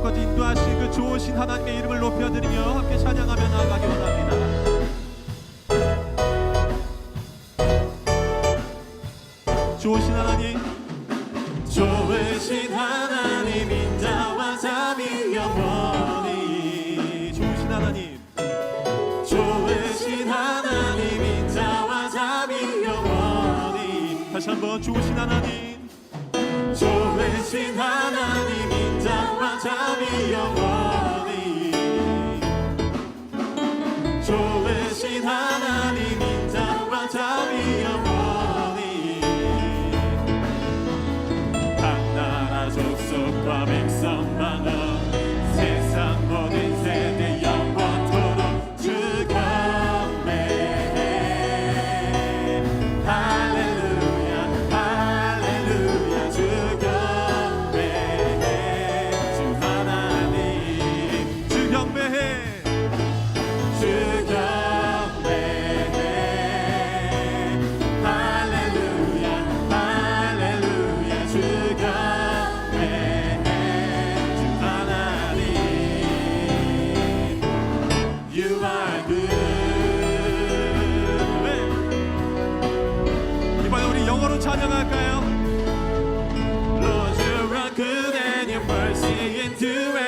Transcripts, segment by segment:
그곳까지 인도하신 그 좋으신 하나님의 이름을 높여드리며 함께 찬양하며 나아가기 원합니다. 좋으신 하나님 좋으신 하나님 인자와 삼위 영원히 좋으신 하나님. 좋으신 하나님 인자와 삼위 영원히 다시 한번 좋으신 하나님. 좋으신 하나님 인자 잠이 영원히. 조회 Lost your rock and your mercy into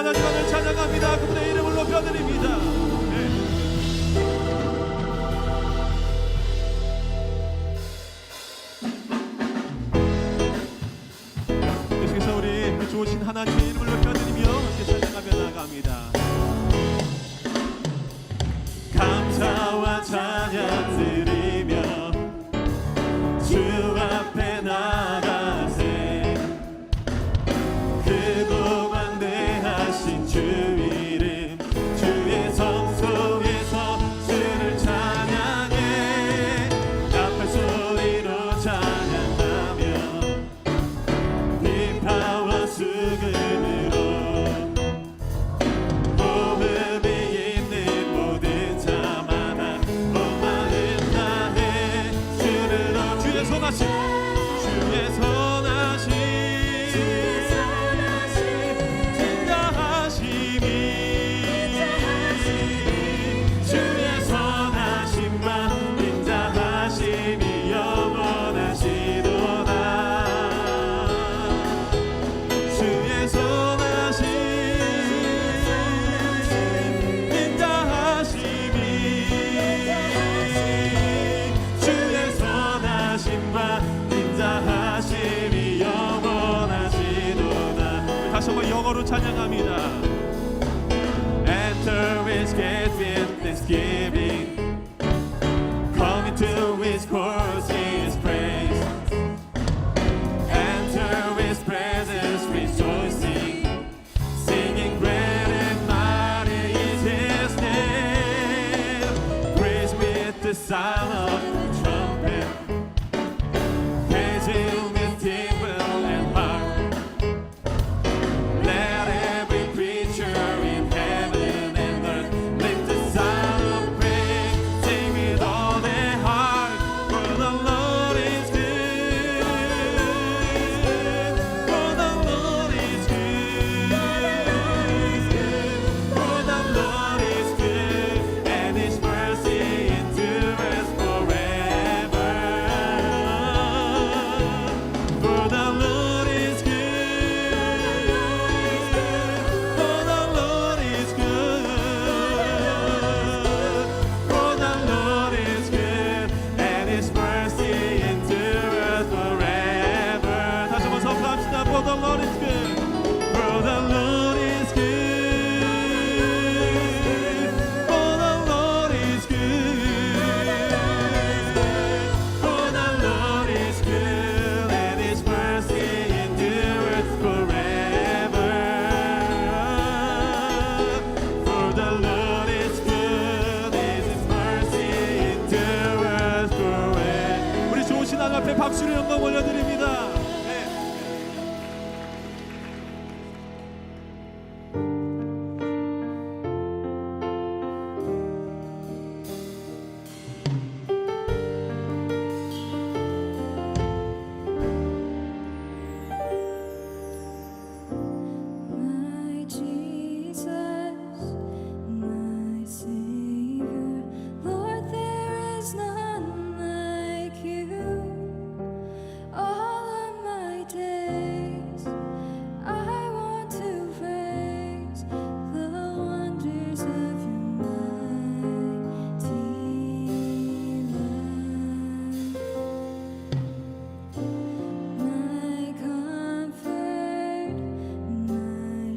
하나님만을 찾아갑니다. 그분의 찬양합니